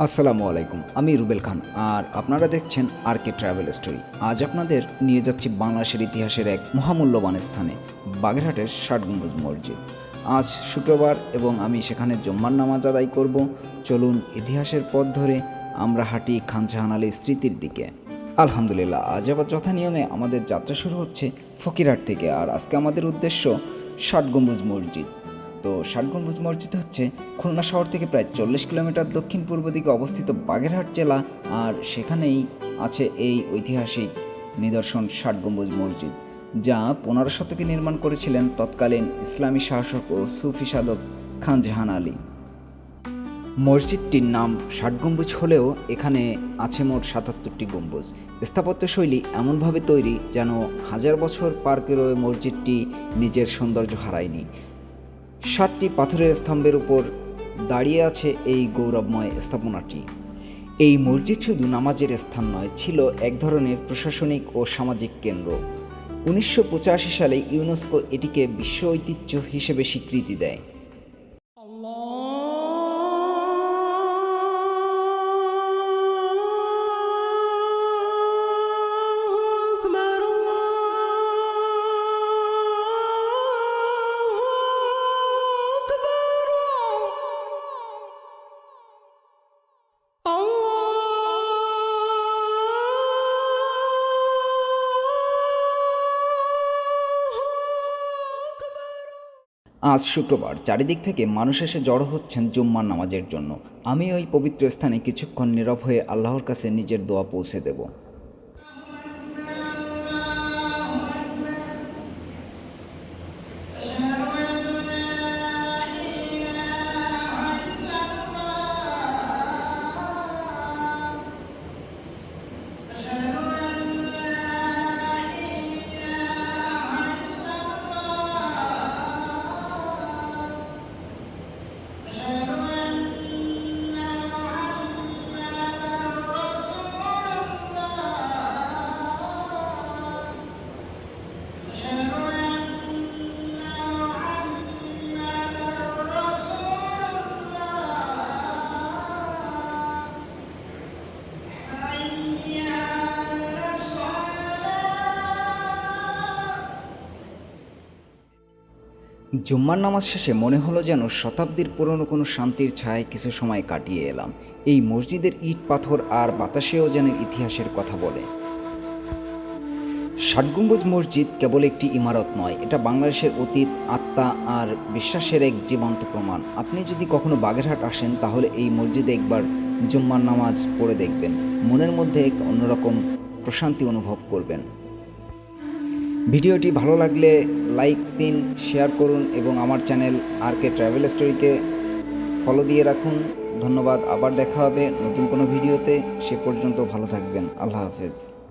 আসসালামু আলাইকুম, আমি রুবেল খান আর আপনারা দেখছেন আর কে ট্রাভেল স্টোরি। আজ আপনাদের নিয়ে যাচ্ছি বাংলাদেশের ইতিহাসের এক মহামূল্যবান স্থানে, বাগেরহাটের ষাট গম্বুজ মসজিদ। আজ শুক্রবার এবং আমি সেখানে জম্মার নামাজ আদায় করব। চলুন ইতিহাসের পথ ধরে আমরা হাঁটি খান আলীর স্মৃতির দিকে। আলহামদুলিল্লাহ, আজ আবার যথা নিয়মে আমাদের যাত্রা শুরু হচ্ছে ফকিরহাট থেকে। আর আজকে আমাদের উদ্দেশ্য ষাট গম্বুজ মসজিদ। তো ষাট গম্বুজ মসজিদ হচ্ছে খুলনা শহর থেকে প্রায় চল্লিশ কিলোমিটার দক্ষিণ পূর্ব দিকে অবস্থিত বাগেরহাট জেলা, আর সেখানেই আছে এই ঐতিহাসিক নিদর্শন ষাট গম্বুজ মসজিদ, যা পনেরো শতকে নির্মাণ করেছিলেন তৎকালীন ইসলামী শাসক ও সুফি সাধক খান জাহান আলী। মসজিদটির নাম ষাট গম্বুজ হলেও এখানে আছে মোট সাতাত্তরটি গম্বুজ। স্থাপত্যশৈলী এমনভাবে তৈরি যেন হাজার বছর পার করে মসজিদটি নিজের সৌন্দর্য হারায়নি। ষাটটি পাথরের স্তম্ভের উপর দাঁড়িয়ে আছে এই গৌরবময় স্থাপনাটি। এই মসজিদ শুধু নামাজের স্থান নয়, ছিল এক ধরনের প্রশাসনিক ও সামাজিক কেন্দ্র। উনিশশো পঁচাশি সালে ইউনেস্কো এটিকে বিশ্ব ঐতিহ্য হিসেবে স্বীকৃতি দেয়। আজ শুক্রবার চারিদিক থেকে মানুষ এসে জড়ো হচ্ছেন জুম্মার নামাজের জন্য। আমি ওই পবিত্র স্থানে কিছুক্ষণ নীরব হয়ে আল্লাহর কাছে নিজের দোয়া পৌঁছে দেব। জুম্মার নামাজ শেষে মনে হলো যেন শতাব্দীর পুরনো কোনো শান্তির ছায় কিছু সময় কাটিয়ে এলাম। এই মসজিদের ইট পাথর আর বাতাসেও যেন ইতিহাসের কথা বলে। ষাটগম্বুজ মসজিদ কেবল একটি ইমারত নয়, এটা বাংলাদেশের অতীত, আত্মা আর বিশ্বাসের এক জীবন্ত প্রমাণ। আপনি যদি কখনো বাগেরহাট আসেন, তাহলে এই মসজিদে একবার জুম্মার নামাজ পড়ে দেখবেন। মনের মধ্যে এক অন্যরকম প্রশান্তি অনুভব করবেন। ভিডিওটি ভালো লাগলে লাইক দিন, শেয়ার করুন এবং আমার চ্যানেল আর কে ট্রাভেল স্টোরিকে ফলো দিয়ে রাখুন। ধন্যবাদ, আবার দেখা হবে নতুন কোনো ভিডিওতে। সে পর্যন্ত ভালো থাকবেন। আল্লাহ হাফেজ।